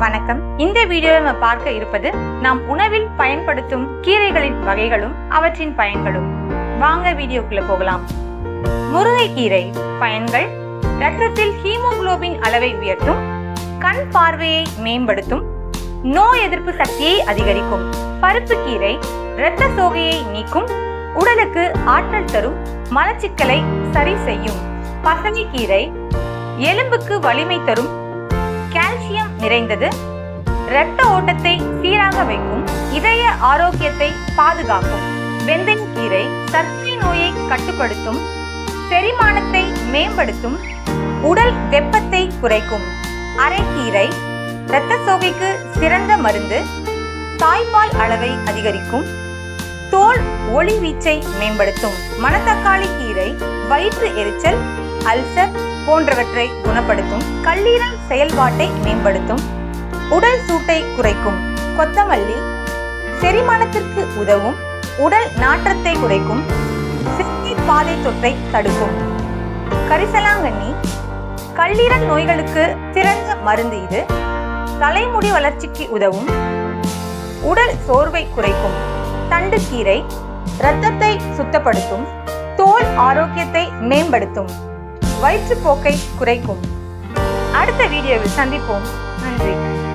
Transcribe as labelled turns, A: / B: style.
A: வணக்கம். இந்த வீடியோவில் நம்ம பார்க்க இருப்பது நாம் உணவில் பயன்படுத்தும் கீரைகளின் வகைகளும் அவற்றின் பயன்களும். வாங்க வீடியோக்குள்ள போகலாம். முருங்கைக்கீரை பயன்கள் ரத்தத்தில் ஹீமோகுளோபின் அளவை உயர்த்தும் கண் பார்வையை மேம்படுத்தும் நோய் எதிர்ப்பு சக்தியை அதிகரிக்கும். பருப்பு கீரை இரத்த சோகையை நீக்கும் உடலுக்கு ஆற்றல் தரும் மலச்சிக்கலை சரி செய்யும். பசலைக்கீரை எலும்புக்கு வலிமை தரும் நிறைந்தது. இரத்த ஓட்டத்தை சீராக வைக்கும் இதய ஆரோக்கியத்தை பாதுகாக்கும். வெந்தயக்கீரை சர்க்கரை நோயை கட்டுப்படுத்தும் செரிமானத்தை மேம்படுத்தும் உடல் வெப்பத்தை குறைக்கும். அரைக்கீரை இரத்த சோகைக்கு சிறந்த மருந்து தாய்ப்பால் அளவை அதிகரிக்கும் தோல் ஒளி வீச்சை மேம்படுத்தும். மணத்தக்காளி கீரை வயிற்று எரிச்சல் அல்சர் போன்றவற்றை குணப்படுத்தும் கல்லீரல் செயல்பாட்டை மேம்படுத்தும் உடல் சூட்டை குறைக்கும் கொத்தமல்லி செரிமானத்திற்கு உதவும் உடல் நாற்றத்தை குறைக்கும் சிறுநீர் பாதை தொற்றை தடுக்கும். கரிசலாங்கண்ணி கல்லீரல் நோய்களுக்கு சிறந்த மருந்து இது. தலைமுடி வளர்ச்சிக்கு உதவும் உடல் சோர்வை குறைக்கும். தண்டுக்கீரை இரத்தத்தை சுத்தப்படுத்தும் தோல் ஆரோக்கியத்தை மேம்படுத்தும். வயிற்றுப்போக்கை குறைக்கும். அடுத்த வீடியோவில் சந்திப்போம். நன்றி.